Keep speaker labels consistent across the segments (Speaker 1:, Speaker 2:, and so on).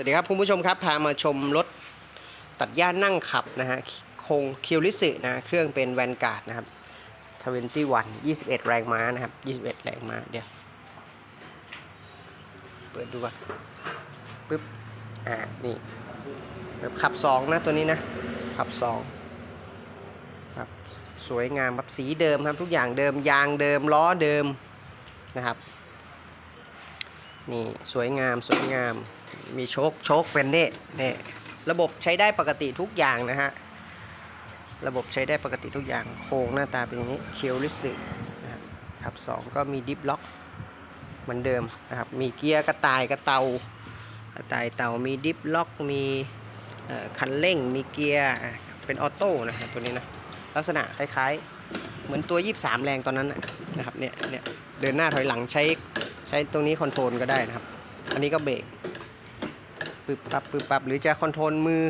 Speaker 1: วัสดีครับคุณผู้ชมครับ พามาชมรถตัดหญ้านั่งขับนะฮะคงคิวริสึนะเครื่องเป็นแวนการ์ดนะครับ21 21แรงม้านะครับ21แรงม้าเดี๋ยว เปิดดูก่อนปึ๊บ อ่า นี่แบบขับ2นะตัวนี้นะ ขับ2ครับสวยงามครับสีเดิมครับทุกอย่างเดิมยางเดิมล้อเดิมนะครับ นี่สวยงามสวยงาม มีโชคโชคเป็นเน่เนี่ระบบใช้ได้ปกติทุกอย่างนะฮะ ระบบใช้ได้ปกติทุกอย่าง โครงหน้าตาเป็นอย่างนี้เคียวลิสึนะครับสองก็มีดิฟล็อกเหมือนเดิมนะครับ มีเกียร์กระต่ายกระเตากระต่ายเตามีดิฟล็อก มีคันเร่ง มีเกียร์ เป็นออโต้นะครับตัวนี้นะ ลักษณะคล้ายๆ เหมือนตัว 23 แรงตอนนั้นนะครับ เนี่ยเนี่ยเดินหน้าถอยหลังใช้ใช้ตรงนี้คอนโทรลก็ได้นะครับ อันนี้ก็เบรก ปึ๊บปับปึ๊บปับหรือจะคอนโทรลมือ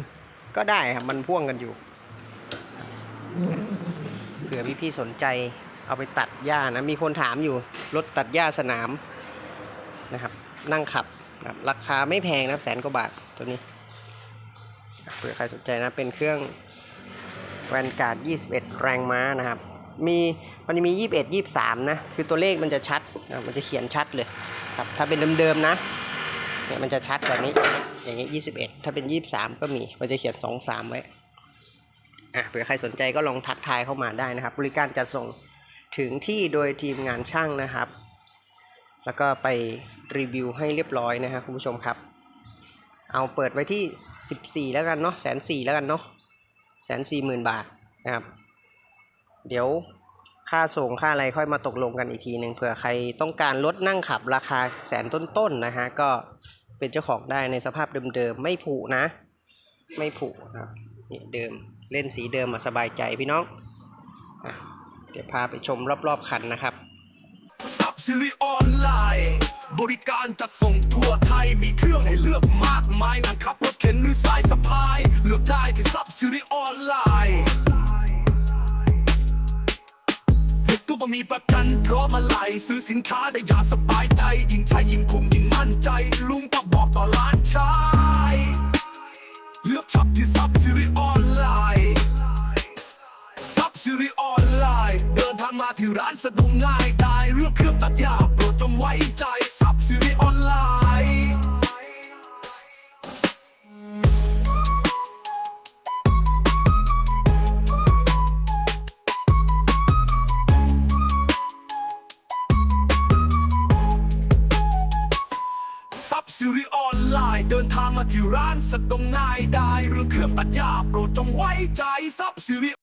Speaker 1: ก็ได้ครับ มันพ่วงกันอยู่เผื่อพี่ๆสนใจเอาไปตัดหญ้านะ มีคนถามอยู่ รถตัดหญ้าสนามนะครับ นั่งขับนะรบราคาไม่แพงนะแสนกว่าบาทตัวนี้เผื่อใครสนใจนะเป็นเครื่องแวนการ์ด21 แรงม้านะครับ มีมันจะมี 21 23 นะ คือตัวเลขมันจะชัดนะมันจะเขียนชัดเลยครับถ้าเป็นเดิมๆนะ เนี่ยมันจะชัดแบบนี้ อย่างนี้21ถ้าเป็น23ก็มี มันจะเขียน23ไว้อะเผื่อใครสนใจก็ลองทักทายเข้ามาได้นะครับ บริการจัดส่งถึงที่โดยทีมงานช่างนะครับ แล้วก็ไปรีวิวให้เรียบร้อยนะครับคุณผู้ชมครับ เอาเปิดไว้ที่ 14 แล้วกันเนาะแสนสี่แล้วกันเนาะแสนสี่หมื่นบาทนะครับ เดี๋ยวค่าส่งค่าอะไรค่อยมาตกลงกันอีกทีหนึ่งเผื่อใครต้องการรถนั่งขับราคาแสนต้นๆนะฮะก็ เป็นเจ้าของได้ในสภาพเดิมๆไม่ผุนะ ไม่ผุนะนี่เดิมเล่นสีเดิมมาสบายใจพี่น้องอะเดี๋ยวพาไปชมรอบๆคันนะครับ
Speaker 2: สับซิริออนไลน์บริการจัดส่งทั่วไทยมีเครื่องให้เลือกมากมายนั่งขับรถเข็นหรือสายสะพาย เลือกได้ที่สับซิริออนไลน์เห็นตัวบ่มีประกันพร้อมอะไรซื้อสินค้าได้อย่างสบายใจยิ่งใช้ยิ่งคุ้มยิ่งมั่นใจลุงก็บอ ต่อล้านชาย เลือกช็อปที่ซับซิริออนไลน์ซับซิริออนไลน์ เดินทางมาที่ร้านสะดวกง่ายได้เรื่องเครื่องตัดหญ้าโปรดจงไว้ใจ มาที่ร้านสะดงง่ายได้เรื่องเครื่องตัดหญ้าโปรดจงไว้ใจซับซิริ